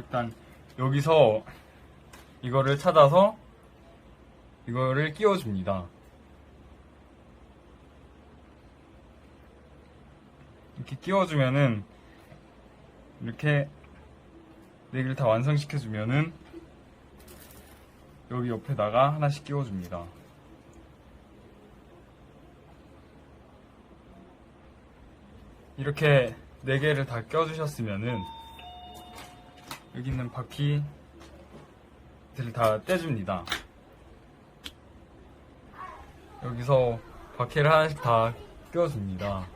일단 여기서 이거를 찾아서 이거를 끼워줍니다. 이렇게 끼워주면은 이렇게 네 개를 다 완성시켜주면은 여기 옆에다가 하나씩 끼워줍니다. 이렇게 네 개를 다 껴주셨으면은 여기 있는 바퀴들을 다 떼줍니다. 여기서 바퀴를 하나씩 다 껴줍니다.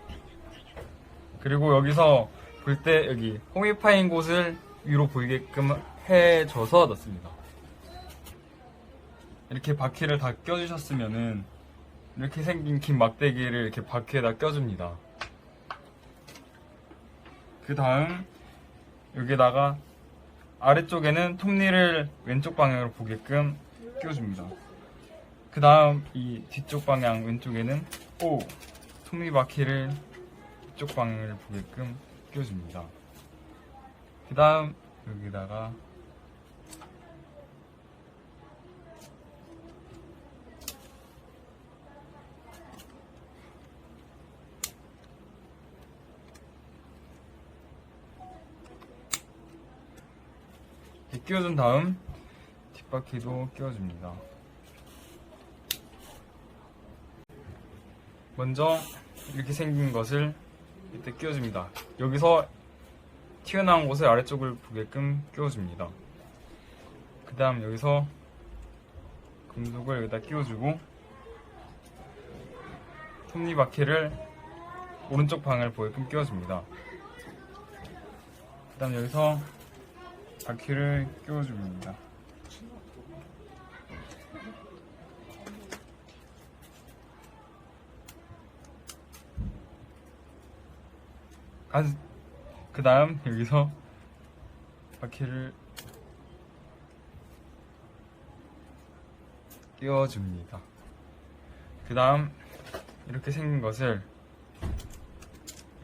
그리고 여기서 볼 때 여기 홈이 파인 곳을 위로 보이게끔 해줘서 넣습니다. 이렇게 바퀴를 다 껴주셨으면은 이렇게 생긴 긴 막대기를 이렇게 바퀴에다 껴줍니다. 그 다음 여기다가 아래쪽에는 톱니를 왼쪽 방향으로 보게끔 끼워줍니다. 그 다음 이 뒤쪽 방향 왼쪽에는 오 톱니 바퀴를 이쪽 방향을 보게끔 끼워줍니다. 그 다음 여기다가 끼워준 다음 뒷바퀴도 끼워줍니다. 먼저 이렇게 생긴 것을 이때 끼워줍니다. 여기서 튀어나온 곳을 아래쪽을 보게끔 끼워줍니다. 그 다음 여기서 금속을 여기다 끼워주고 톱니바퀴를 오른쪽 방향을 보게끔 끼워줍니다. 그 다음 여기서 바퀴를 끼워줍니다. 그 다음 여기서 바퀴를 끼워줍니다. 그 다음 이렇게 생긴 것을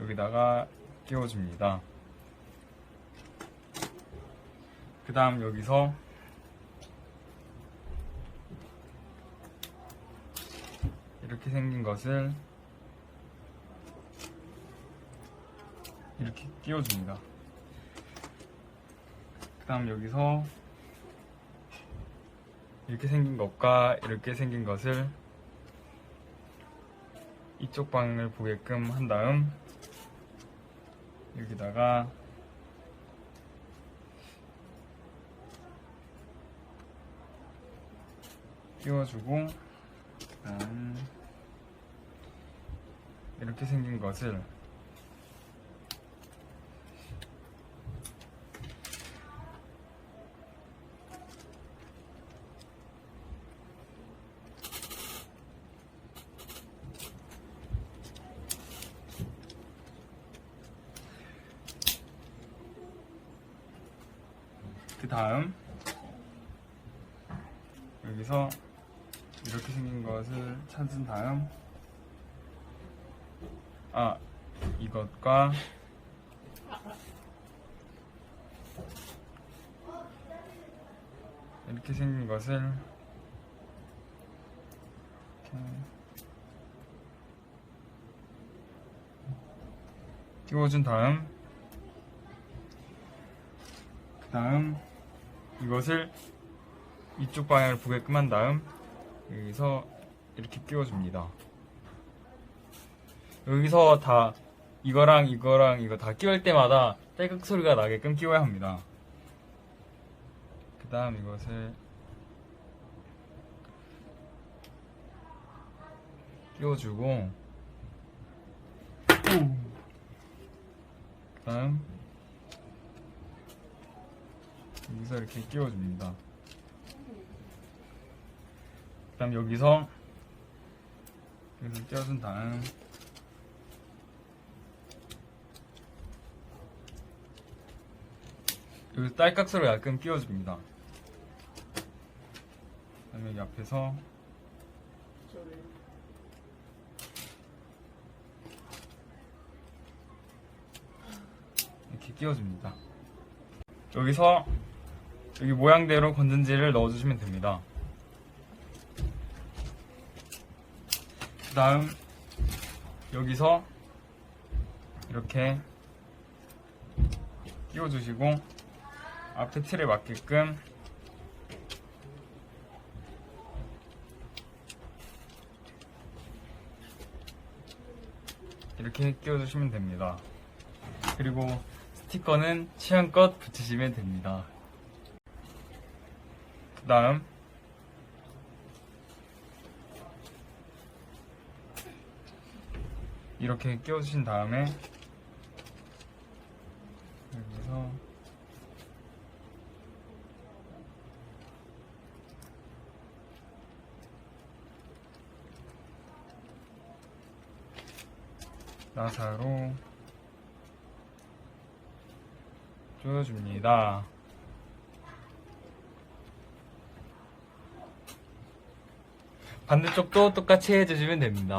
여기다가 끼워줍니다. 그 다음 여기서 이렇게 생긴 것을 이렇게 끼워줍니다. 그 다음 여기서 이렇게 생긴 것과 이렇게 생긴 것을 이쪽 방향을 보게끔 한 다음 여기다가 끼워주고 그다음 이렇게 생긴 것을 그 다음 여기서 이렇게 생긴 것을 찾은 다음 아 이것과 이렇게 생긴 것을 끼워준 다음 그 다음 이것을 이쪽 방향을 보게끔 한 다음 여기서 이렇게 끼워줍니다. 여기서 다 이거랑 이거랑 이거 다 끼울 때마다 딸깍 소리가 나게끔 끼워야 합니다. 그 다음 이것을 끼워주고 그 다음 여기서 이렇게 끼워줍니다. 그 다음 여기서 여기서 끼워준 다음 여기 딸깍스로 약간 끼워줍니다. 그 다음에 여기 앞에서 이렇게 끼워줍니다. 여기서 여기 모양대로 건전지를 넣어주시면 됩니다. 그 다음 여기서 이렇게 끼워주시고 앞에 틀에 맞게끔 이렇게 끼워주시면 됩니다. 그리고 스티커는 취향껏 붙이시면 됩니다. 그 다음 이렇게 끼워주신 다음에 여기서 나사로 조여줍니다. 반대쪽도 똑같이 해주시면 됩니다.